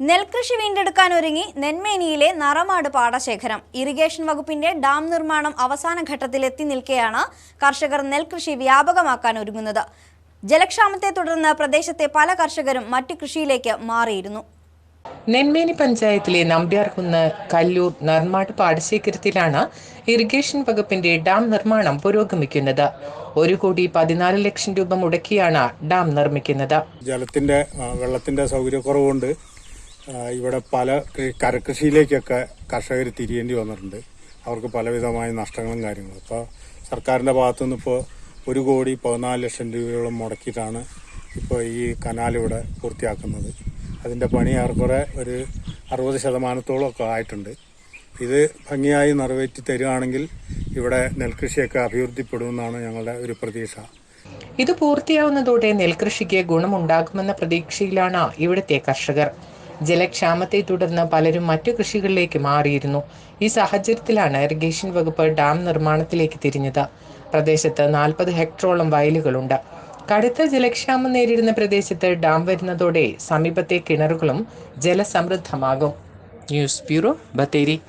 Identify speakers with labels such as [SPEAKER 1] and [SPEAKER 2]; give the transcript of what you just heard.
[SPEAKER 1] നെൽകൃഷി വീണ്ടെടുക്കാൻ ഒരുങ്ങി നെന്മേനിയിലെ നറമാട് പാടശേഖരം. ഇറിഗേഷൻ വകുപ്പിന്റെ ഡാം നിർമ്മാണം അവസാന ഘട്ടത്തിലെത്തി നിൽക്കെയാണ് കർഷകർ നെൽകൃഷി വ്യാപകമാക്കാൻ ഒരുങ്ങുന്നത്. ജലക്ഷാമത്തെ തുടർന്ന് പ്രദേശത്തെ പല കർഷകരും മറ്റു കൃഷിയിലേക്ക് മാറിയിരുന്നു.
[SPEAKER 2] നെന്മേനി പഞ്ചായത്തിലെ നമ്പ്യാർകുന്ന് കല്ലൂർ നർമാട് പാടശേഖരത്തിലാണ് ഇറിഗേഷൻ വകുപ്പിന്റെ ഡാം നിർമ്മാണം പുരോഗമിക്കുന്നത്. ഒരു കോടി പതിനാല് ലക്ഷം രൂപ മുടക്കിയാണ് ഡാം നിർമ്മിക്കുന്നത്.
[SPEAKER 3] ജലത്തിന്റെ വെള്ളത്തിന്റെ സൗകര്യക്കുറവുണ്ട് ഇവിടെ പല കരകൃഷിയിലേക്കൊക്കെ കർഷകർ തിരിയേണ്ടി വന്നിട്ടുണ്ട്. അവർക്ക് പലവിധമായ നഷ്ടങ്ങളും കാര്യങ്ങളും. അപ്പോൾ സർക്കാരിന്റെ ഭാഗത്തുനിന്ന് ഇപ്പോൾ ഒരു കോടി പതിനാല് ലക്ഷം രൂപയോളം മുടക്കിയിട്ടാണ് ഇപ്പോൾ ഈ കനാൽ ഇവിടെ പൂർത്തിയാക്കുന്നത്. അതിന്റെ പണി ഏറെക്കുറെ ഒരു അറുപത് ശതമാനത്തോളമൊക്കെ ആയിട്ടുണ്ട്. ഇത് ഭംഗിയായി നിറവേറ്റി തരികയാണെങ്കിൽ ഇവിടെ നെൽകൃഷിയൊക്കെ അഭിവൃദ്ധിപ്പെടുമെന്നാണ് ഞങ്ങളുടെ ഒരു പ്രതീക്ഷ.
[SPEAKER 2] ഇത് പൂർത്തിയാവുന്നതോടെ നെൽകൃഷിക്ക് ഗുണമുണ്ടാകുമെന്ന പ്രതീക്ഷയിലാണ് ഇവിടുത്തെ കർഷകർ. ജലക്ഷാമത്തെ തുടർന്ന് പലരും മറ്റു കൃഷികളിലേക്ക് മാറിയിരുന്നു. ഈ സാഹചര്യത്തിലാണ് ഇറിഗേഷൻ വകുപ്പ് ഡാം നിർമ്മാണത്തിലേക്ക് തിരിഞ്ഞത്. പ്രദേശത്ത് നാൽപ്പത് ഹെക്ടറോളം വയലുകളുണ്ട്. കടുത്ത ജലക്ഷാമം നേരിടുന്ന പ്രദേശത്ത് ഡാം വരുന്നതോടെ സമീപത്തെ കിണറുകളും ജലസമൃദ്ധമാകും. News bureau Bathery.